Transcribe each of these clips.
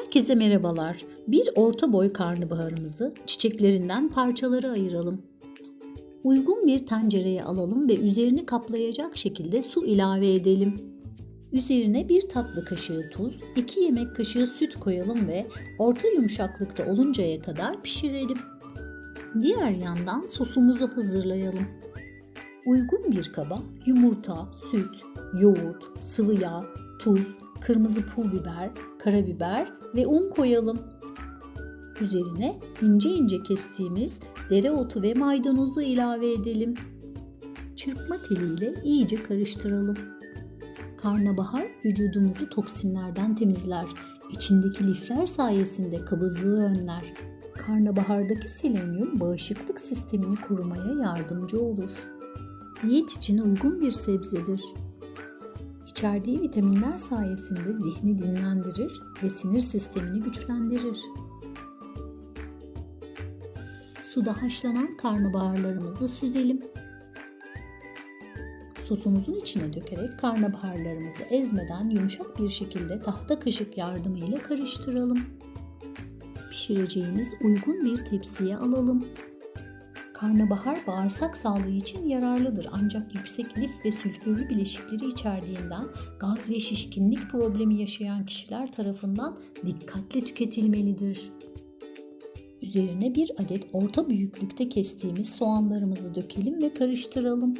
Herkese merhabalar. Bir orta boy karnabaharımızı çiçeklerinden parçalara ayıralım. Uygun bir tencereye alalım ve üzerini kaplayacak şekilde su ilave edelim. Üzerine bir tatlı kaşığı tuz, 2 yemek kaşığı süt koyalım ve orta yumuşaklıkta oluncaya kadar pişirelim. Diğer yandan sosumuzu hazırlayalım. Uygun bir kaba yumurta, süt, yoğurt, sıvı yağ, tuz, kırmızı pul biber, karabiber ve un koyalım. Üzerine ince ince kestiğimiz dereotu ve maydanozu ilave edelim. Çırpma teliyle iyice karıştıralım. Karnabahar vücudumuzu toksinlerden temizler. İçindeki lifler sayesinde kabızlığı önler. Karnabahardaki selenyum bağışıklık sistemini korumaya yardımcı olur. Diyet için uygun bir sebzedir. İçerdiği vitaminler sayesinde zihni dinlendirir ve sinir sistemini güçlendirir. Suda haşlanan karnabaharlarımızı süzelim. Sosumuzun içine dökerek karnabaharlarımızı ezmeden yumuşak bir şekilde tahta kaşık yardımıyla karıştıralım. Pişireceğimiz uygun bir tepsiye alalım. Karnabahar bağırsak sağlığı için yararlıdır ancak yüksek lif ve sülfürlü bileşikleri içerdiğinden gaz ve şişkinlik problemi yaşayan kişiler tarafından dikkatli tüketilmelidir. Üzerine bir adet orta büyüklükte kestiğimiz soğanlarımızı dökelim ve karıştıralım.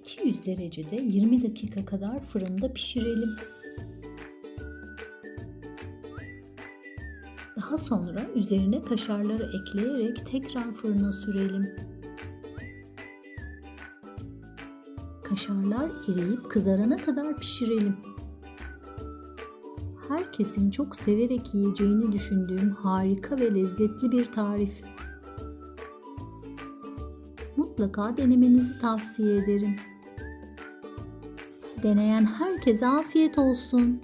200 derecede 20 dakika kadar fırında pişirelim. Daha sonra üzerine kaşarları ekleyerek tekrar fırına sürelim. Kaşarlar eriyip kızarana kadar pişirelim. Herkesin çok severek yiyeceğini düşündüğüm harika ve lezzetli bir tarif. Mutlaka denemenizi tavsiye ederim. Deneyen herkese afiyet olsun.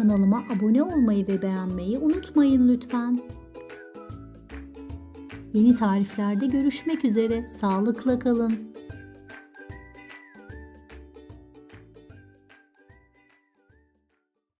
Kanalıma abone olmayı ve beğenmeyi unutmayın lütfen. Yeni tariflerde görüşmek üzere. Sağlıkla kalın.